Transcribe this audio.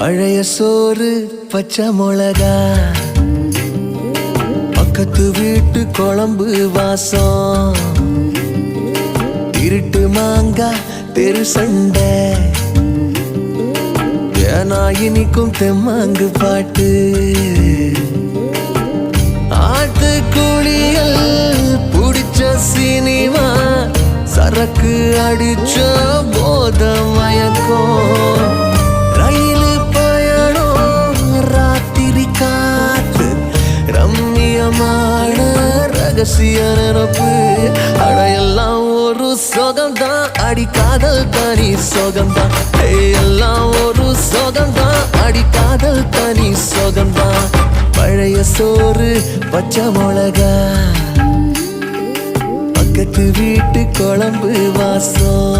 பழைய சோறு பச்சை மிளகா. பக்கத்து வீட்டு குழம்பு வாசம். இருட்டு மாங்கா தெரு சண்டை. ஏனா இனிக்கும் தெம்மாங்கு பாட்டு. ஆட்டு குளியல் பிடிச்ச சினிமா சரக்கு அடிச்சோ ரம்மியமான ரகசிய நினப்பு. அடையெல்லாம் ஒரு சுகம்தான். அடிக்காதல் தனி சுகம்தான். எல்லாம் ஒரு சுகம்தான். அடிக்காதல் தனி சுகம்தான். பழைய சோறு பச்சை மிளகா. பக்கத்து வீட்டு குழம்பு வாசம்.